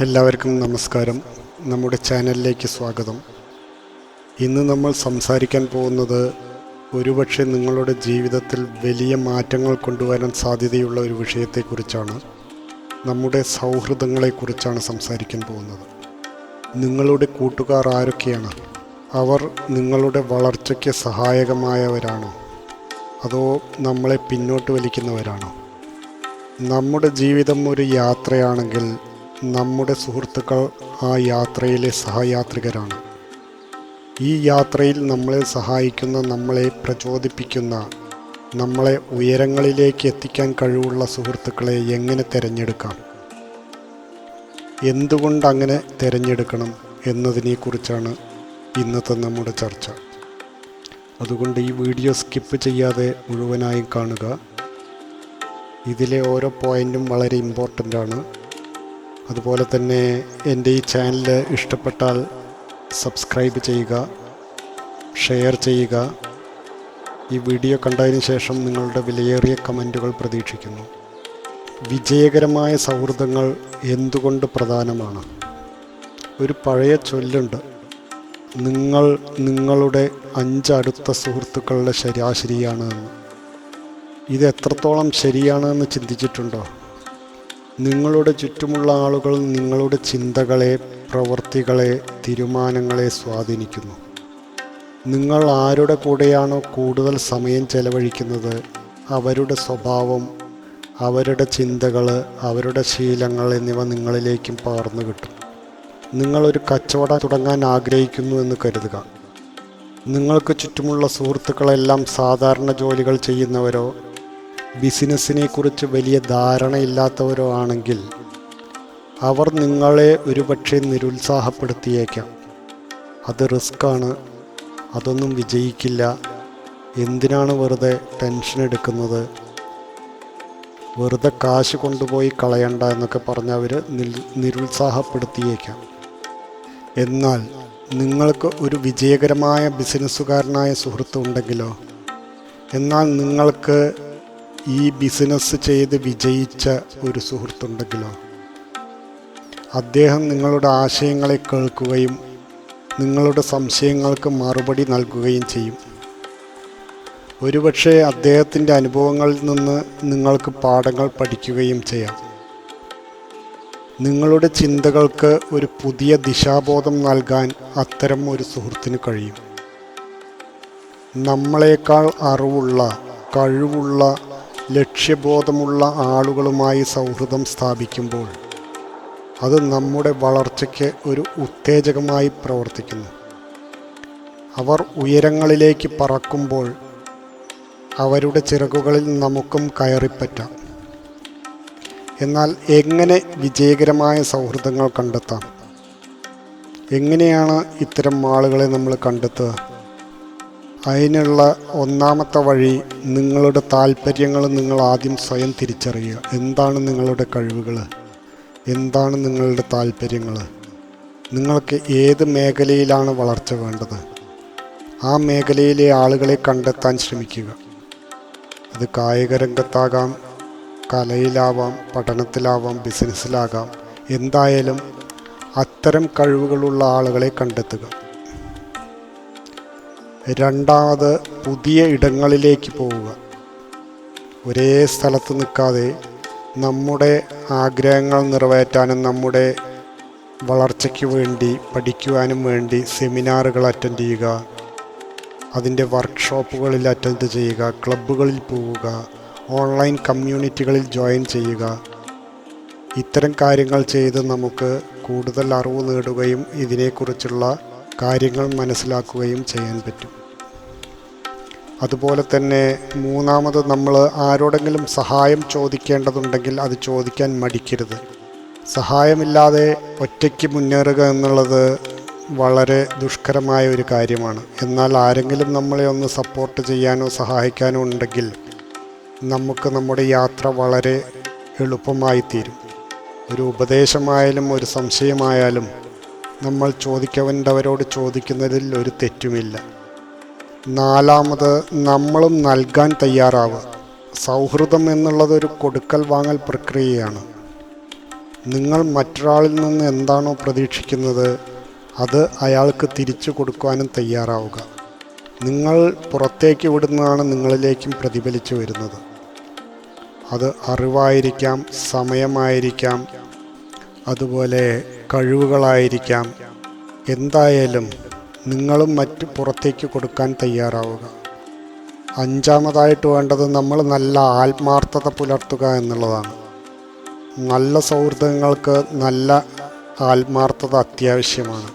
എല്ലാവർക്കും നമസ്കാരം. നമ്മുടെ ചാനലിലേക്ക് സ്വാഗതം. ഇന്ന് നമ്മൾ സംസാരിക്കാൻ പോകുന്നത് ഒരുപക്ഷെ നിങ്ങളുടെ ജീവിതത്തിൽ വലിയ മാറ്റങ്ങൾ കൊണ്ടുവരാൻ സാധ്യതയുള്ള ഒരു വിഷയത്തെക്കുറിച്ചാണ്. നമ്മുടെ സൗഹൃദങ്ങളെക്കുറിച്ചാണ് സംസാരിക്കാൻ പോകുന്നത്. നിങ്ങളുടെ കൂട്ടുകാർ ആരൊക്കെയാണ്? അവർ നിങ്ങളുടെ വളർച്ചയ്ക്ക് സഹായകമായവരാണോ? അതോ നമ്മളെ പിന്നോട്ട് വലിക്കുന്നവരാണോ? നമ്മുടെ ജീവിതം ഒരു യാത്രയാണെങ്കിൽ നമ്മുടെ സുഹൃത്തുക്കൾ ആ യാത്രയിലെ സഹയാത്രികരാണ്. ഈ യാത്രയിൽ നമ്മളെ സഹായിക്കുന്ന നമ്മളെ പ്രചോദിപ്പിക്കുന്ന നമ്മളെ ഉയരങ്ങളിലേക്ക് എത്തിക്കാൻ കഴിവുള്ള സുഹൃത്തുക്കളെ എങ്ങനെ തിരഞ്ഞെടുക്കാം? എന്തുകൊണ്ട് അങ്ങനെ തിരഞ്ഞെടുക്കണം എന്നതിനെക്കുറിച്ചാണ് ഇന്നത്തെ നമ്മുടെ ചർച്ച. അതുകൊണ്ട് ഈ വീഡിയോ സ്കിപ്പ് ചെയ്യാതെ മുഴുവനായും കാണുക. ഇതിലെ ഓരോ പോയിന്റും വളരെ ഇമ്പോർട്ടന്റ് ആണ്. അതുപോലെ തന്നെ എന്റെ ഈ ചാനൽ ഇഷ്ടപ്പെട്ടാൽ സബ്സ്ക്രൈബ് ചെയ്യുക ഷെയർ ചെയ്യുക. ഈ വീഡിയോ കണ്ടതിന് ശേഷം നിങ്ങളുടെ വിലയേറിയ കമന്റുകൾ പ്രതീക്ഷിക്കുന്നു. വിജയകരമായ സൗഹൃദങ്ങൾ എന്തുകൊണ്ട് പ്രധാനമാണ്? ഒരു പഴയ ചൊല്ലുണ്ട്. നിങ്ങൾ നിങ്ങളുടെ അഞ്ച് അടുത്ത സുഹൃത്തുക്കളുടെ ശരാശരിയാണ് എന്ന് ഇത് എത്രത്തോളം ശരിയാണെന്ന് ചിന്തിച്ചിട്ടുണ്ടോ? നിങ്ങളുടെ ചുറ്റുമുള്ള ആളുകൾ നിങ്ങളുടെ ചിന്തകളെ പ്രവൃത്തികളെ തീരുമാനങ്ങളെ സ്വാധീനിക്കുന്നു. നിങ്ങൾ ആരുടെ കൂടെയാണോ കൂടുതൽ സമയം ചെലവഴിക്കുന്നത് അവരുടെ സ്വഭാവം അവരുടെ ചിന്തകൾ അവരുടെ ശീലങ്ങൾ എന്നിവ നിങ്ങളിലേക്കും പകർന്നു കിട്ടും. നിങ്ങളൊരു കച്ചവടം തുടങ്ങാൻ ആഗ്രഹിക്കുന്നു എന്ന് കരുതുക. നിങ്ങൾക്ക് ചുറ്റുമുള്ള സുഹൃത്തുക്കളെല്ലാം സാധാരണ ജോലികൾ ചെയ്യുന്നവരോ ബിസിനസ്സിനെ കുറിച്ച് വലിയ ധാരണയില്ലാത്തവരോ ആണെങ്കിൽ അവർ നിങ്ങളെ ഒരുപക്ഷെ നിരുത്സാഹപ്പെടുത്തിയേക്കാം. അത് റിസ്ക്കാണ്. അതൊന്നും വിജയിക്കില്ല. എന്തിനാണ് വെറുതെ ടെൻഷൻ എടുക്കുന്നത്? വെറുതെ കാശ് കൊണ്ടുപോയി കളയണ്ട എന്നൊക്കെ പറഞ്ഞ് അവർ നിരുത്സാഹപ്പെടുത്തിയേക്കാം. എന്നാൽ നിങ്ങൾക്ക് ഒരു വിജയകരമായ ബിസിനസ്സുകാരനായ സുഹൃത്ത് ഉണ്ടെങ്കിലോ എന്നാൽ നിങ്ങൾക്ക് ഈ ബിസിനസ് ചെയ്ത് വിജയിച്ച ഒരു സുഹൃത്തുണ്ടെങ്കിലോ? അദ്ദേഹം നിങ്ങളുടെ ആശയങ്ങളെ കേൾക്കുകയും നിങ്ങളുടെ സംശയങ്ങൾക്ക് മറുപടി നൽകുകയും ചെയ്യും. ഒരുപക്ഷെ അദ്ദേഹത്തിന്റെ അനുഭവങ്ങളിൽ നിന്ന് നിങ്ങൾക്ക് പാഠങ്ങൾ പഠിക്കുകയും ചെയ്യാം. നിങ്ങളുടെ ചിന്തകൾക്ക് ഒരു പുതിയ ദിശാബോധം നൽകാൻ അത്തരം ഒരു സുഹൃത്തിന് കഴിയും. നമ്മളെക്കാൾ അറിവുള്ള കഴിവുള്ള ലക്ഷ്യബോധമുള്ള ആളുകളുമായി സൗഹൃദം സ്ഥാപിക്കുമ്പോൾ അത് നമ്മുടെ വളർച്ചയ്ക്ക് ഒരു ഉത്തേജകമായി പ്രവർത്തിക്കുന്നു. അവർ ഉയരങ്ങളിലേക്ക് പറക്കുമ്പോൾ അവരുടെ ചിറകുകളിൽ നമുക്കും കയറിപ്പറ്റാം. എന്നാൽ എങ്ങനെ വിജയകരമായ സൗഹൃദങ്ങൾ കണ്ടെത്താം? എങ്ങനെയാണ് ഇത്തരം ആളുകളെ നമ്മൾ കണ്ടെത്തുക? അതിനുള്ള ഒന്നാമത്തെ വഴി നിങ്ങളുടെ താല്പര്യങ്ങൾ നിങ്ങൾ ആദ്യം സ്വയം തിരിച്ചറിയുക. എന്താണ് നിങ്ങളുടെ കഴിവുകൾ എന്താണ് നിങ്ങളുടെ താല്പര്യങ്ങൾ നിങ്ങൾക്ക് ഏത് മേഖലയിലാണ് വളർച്ച വേണ്ടത്? ആ മേഖലയിലെ ആളുകളെ കണ്ടെത്താൻ ശ്രമിക്കുക. അത് കായിക രംഗത്താകാം കലയിലാവാം പഠനത്തിലാവാം ബിസിനസ്സിലാകാം. എന്തായാലും അത്തരം കഴിവുകളുള്ള ആളുകളെ കണ്ടെത്തുക. രണ്ടാമത് പുതിയ ഇടങ്ങളിലേക്ക് പോവുക. ഒരേ സ്ഥലത്ത് നിൽക്കാതെ നമ്മുടെ ആഗ്രഹങ്ങൾ നിറവേറ്റാനും നമ്മുടെ വളർച്ചയ്ക്ക് വേണ്ടി പഠിക്കുവാനും വേണ്ടി സെമിനാറുകൾ അറ്റൻഡ് ചെയ്യുക അതിന്റെ വർക്ക്ഷോപ്പുകളിൽ അറ്റൻഡ് ചെയ്യുക ക്ലബ്ബുകളിൽ പോവുക ഓൺലൈൻ കമ്മ്യൂണിറ്റികളിൽ ജോയിൻ ചെയ്യുക. ഇത്തരം കാര്യങ്ങൾ ചെയ്ത് നമുക്ക് കൂടുതൽ അറിവ് നേടുകയും ഇതിനെക്കുറിച്ചുള്ള കാര്യങ്ങൾ മനസ്സിലാക്കുകയും ചെയ്യാൻ പറ്റും. അതുപോലെ തന്നെ മൂന്നാമത് നമ്മൾ ആരോടെങ്കിലും സഹായം ചോദിക്കേണ്ടതുണ്ടെങ്കിൽ അത് ചോദിക്കാൻ മടിക്കരുത്. സഹായമില്ലാതെ ഒറ്റയ്ക്ക് മുന്നേറുക എന്നുള്ളത് വളരെ ദുഷ്കരമായ ഒരു കാര്യമാണ്. എന്നാൽ ആരെങ്കിലും നമ്മളെ ഒന്ന് സപ്പോർട്ട് ചെയ്യാനോ സഹായിക്കാനോ ഉണ്ടെങ്കിൽ നമുക്ക് നമ്മുടെ യാത്ര വളരെ എളുപ്പമായി തീരും ഒരു ഉപദേശമായാലും ഒരു സംശയമായാലും നമ്മൾ ചോദിക്കവന്റെവരോട് ചോദിക്കുന്നതിൽ ഒരു തെറ്റുമില്ല. നാലാമത് നമ്മളും നൽകാൻ തയ്യാറാവുക. സൗഹൃദം എന്നുള്ളത് ഒരു കൊടുക്കൽ വാങ്ങൽ പ്രക്രിയയാണ്. നിങ്ങൾ മറ്റൊരാളിൽ നിന്ന് എന്താണോ പ്രതീക്ഷിക്കുന്നത് അത് അയാൾക്ക് തിരിച്ചു കൊടുക്കുവാനും തയ്യാറാവുക. നിങ്ങൾ പുറത്തേക്ക് വിടുന്നതാണ് നിങ്ങളിലേക്കും പ്രതിഫലിച്ചു വരുന്നത്. അത് അറിവായിരിക്കാം സമയമായിരിക്കാം അതുപോലെ കഴിവുകളായിരിക്കാം. എന്തായാലും നിങ്ങളും മറ്റ് പുറത്തേക്ക് കൊടുക്കാൻ തയ്യാറാവുക. അഞ്ചാമതായിട്ട് വേണ്ടത് നമ്മൾ നല്ല ആത്മാർത്ഥത പുലർത്തുക എന്നുള്ളതാണ്. നല്ല സൗഹൃദങ്ങൾക്ക് നല്ല ആത്മാർത്ഥത അത്യാവശ്യമാണ്.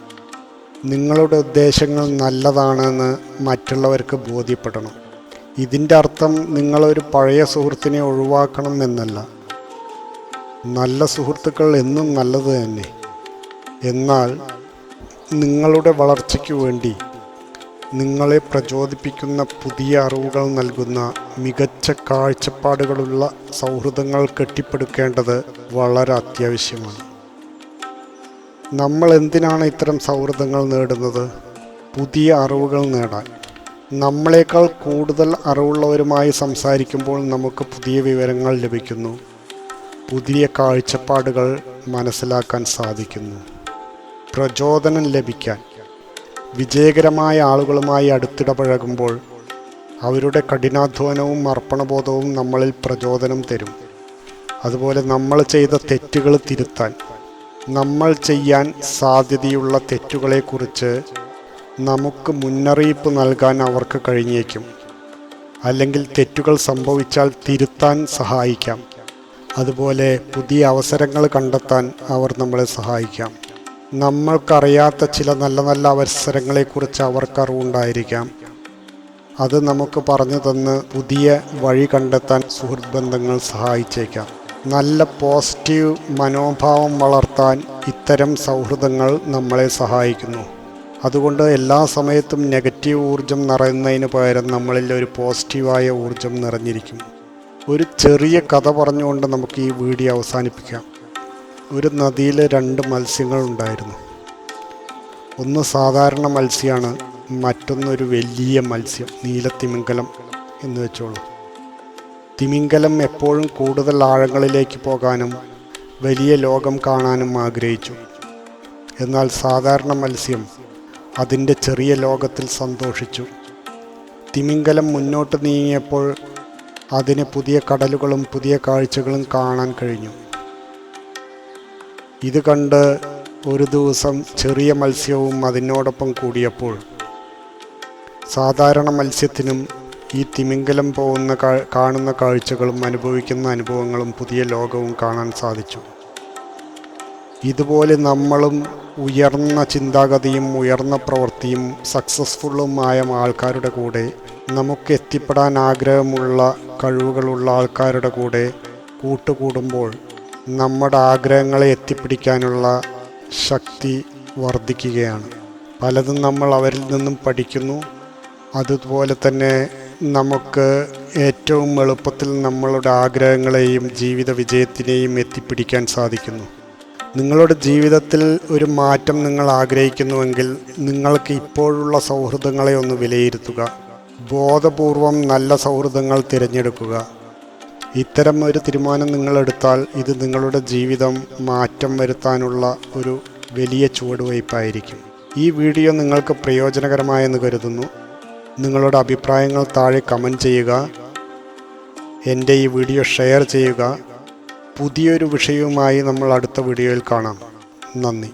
നിങ്ങളുടെ ഉദ്ദേശങ്ങൾ നല്ലതാണെന്ന് മറ്റുള്ളവർക്ക് ബോധ്യപ്പെടണം. ഇതിന്റെ അർത്ഥം നിങ്ങളൊരു പഴയ സുഹൃത്തിനെ ഒഴിവാക്കണം എന്നല്ല. നല്ല സുഹൃത്തുക്കൾ എന്നും നല്ലത് തന്നെ. എന്നാൽ നിങ്ങളുടെ വളർച്ചയ്ക്ക് വേണ്ടി നിങ്ങളെ പ്രചോദിപ്പിക്കുന്ന പുതിയ അറിവുകൾ നൽകുന്ന മികച്ച കാഴ്ചപ്പാടുകളുള്ള സൗഹൃദങ്ങൾ കെട്ടിപ്പടുക്കേണ്ടത് വളരെ അത്യാവശ്യമാണ്. നമ്മൾ എന്തിനാണ് ഇത്തരം സൗഹൃദങ്ങൾ നേടുന്നത്? പുതിയ അറിവുകൾ നേടാൻ. നമ്മളെക്കാൾ കൂടുതൽ അറിവുള്ളവരുമായി സംസാരിക്കുമ്പോൾ നമുക്ക് പുതിയ വിവരങ്ങൾ ലഭിക്കുന്നു. പുതിയ കാഴ്ചപ്പാടുകൾ മനസ്സിലാക്കാൻ സാധിക്കുന്നു. പ്രചോദനം ലഭിക്കാൻ. വിജയകരമായ ആളുകളുമായി അടുത്തിടപഴകുമ്പോൾ അവരുടെ കഠിനാധ്വാനവും അർപ്പണബോധവും നമ്മളിൽ പ്രചോദനം തരും. അതുപോലെ നമ്മൾ ചെയ്ത തെറ്റുകൾ തിരുത്താൻ നമ്മൾ ചെയ്യാൻ സാധ്യതയുള്ള തെറ്റുകളെക്കുറിച്ച് നമുക്ക് മുന്നറിയിപ്പ് നൽകാൻ അവർക്ക് കഴിഞ്ഞേക്കും. അല്ലെങ്കിൽ തെറ്റുകൾ സംഭവിച്ചാൽ തിരുത്താൻ സഹായിക്കാം. അതുപോലെ പുതിയ അവസരങ്ങൾ കണ്ടെത്താൻ അവർ നമ്മളെ സഹായിക്കാം. നമ്മൾക്കറിയാത്ത ചില നല്ല നല്ല അവസരങ്ങളെക്കുറിച്ച് അവർക്ക് അറിവുണ്ടായിരിക്കാം. അത് നമുക്ക് പറഞ്ഞു തന്ന് പുതിയ വഴി കണ്ടെത്താൻ സുഹൃത്ത് ബന്ധങ്ങൾ സഹായിച്ചേക്കാം. നല്ല പോസിറ്റീവ് മനോഭാവം വളർത്താൻ ഇത്തരം സൗഹൃദങ്ങൾ നമ്മളെ സഹായിക്കുന്നു. അതുകൊണ്ട് എല്ലാ സമയത്തും നെഗറ്റീവ് ഊർജം നിറയുന്നതിന് പകരം നമ്മളിൽ ഒരു പോസിറ്റീവായ ഊർജം നിറഞ്ഞിരിക്കും. ഒരു ചെറിയ കഥ പറഞ്ഞുകൊണ്ട് നമുക്ക് ഈ വീഡിയോ അവസാനിപ്പിക്കാം. ഒരു നദിയിൽ രണ്ട് മത്സ്യങ്ങൾ ഉണ്ടായിരുന്നു ഒന്ന് സാധാരണ മത്സ്യമാണ് മറ്റൊന്നൊരു വലിയ മത്സ്യം നീലത്തിമിംഗലം എന്ന് വെച്ചോളൂ. തിമിംഗലം എപ്പോഴും കൂടുതൽ ആഴങ്ങളിലേക്ക് പോകാനും വലിയ ലോകം കാണാനും ആഗ്രഹിച്ചു. എന്നാൽ സാധാരണ മത്സ്യം അതിന്റെ ചെറിയ ലോകത്തിൽ സന്തോഷിച്ചു. തിമിംഗലം മുന്നോട്ട് നീങ്ങിയപ്പോൾ അതിന് പുതിയ കടലുകളും പുതിയ കാഴ്ചകളും കാണാൻ കഴിഞ്ഞു. ഇത് കണ്ട് ഒരു ദിവസം ചെറിയ മത്സ്യവും അതിനോടൊപ്പം കൂടിയപ്പോൾ സാധാരണ മത്സ്യത്തിനും ഈ തിമിംഗലം പോകുന്ന കാണുന്ന കാഴ്ചകളും അനുഭവിക്കുന്ന അനുഭവങ്ങളും പുതിയ ലോകവും കാണാൻ സാധിച്ചു. ഇതുപോലെ നമ്മളും ഉയർന്ന ചിന്താഗതിയും ഉയർന്ന പ്രവൃത്തിയും സക്സസ്ഫുള്ളുമായ ആൾക്കാരുടെ കൂടെ നമുക്ക് എത്തിപ്പെടാൻ ആഗ്രഹമുള്ള കഴിവുകളുള്ള ആൾക്കാരുടെ കൂടെ കൂട്ടുകൂടുമ്പോൾ നമ്മുടെ ആഗ്രഹങ്ങളെ എത്തിപ്പിടിക്കാനുള്ള ശക്തി വർദ്ധിക്കുകയാണ്. പലതും നമ്മൾ അവരിൽ നിന്നും പഠിക്കുന്നു. അതുപോലെ തന്നെ നമുക്ക് ഏറ്റവും എളുപ്പത്തിൽ നമ്മളുടെ ആഗ്രഹങ്ങളെയും ജീവിത വിജയത്തിനെയും എത്തിപ്പിടിക്കാൻ സാധിക്കുന്നു. നിങ്ങളുടെ ജീവിതത്തിൽ ഒരു മാറ്റം നിങ്ങൾ ആഗ്രഹിക്കുന്നുവെങ്കിൽ നിങ്ങൾക്ക് ഇപ്പോഴുള്ള സൗഹൃദങ്ങളെ ഒന്ന് വിലയിരുത്തുക. ബോധപൂർവം നല്ല സൗഹൃദങ്ങൾ തിരഞ്ഞെടുക്കുക. ഇത്തരം ഒരു തീരുമാനം നിങ്ങളെടുത്താൽ ഇത് നിങ്ങളുടെ ജീവിതം മാറ്റം വരുത്താനുള്ള ഒരു വലിയ ചുവടുവയ്പായിരിക്കും. ഈ വീഡിയോ നിങ്ങൾക്ക് പ്രയോജനകരമായെന്ന് കരുതുന്നു. നിങ്ങളുടെ അഭിപ്രായങ്ങൾ താഴെ കമന്റ് ചെയ്യുക. എന്റെ ഈ വീഡിയോ ഷെയർ ചെയ്യുക. പുതിയൊരു വിഷയവുമായി നമ്മൾ അടുത്ത വീഡിയോയിൽ കാണാം. നന്ദി.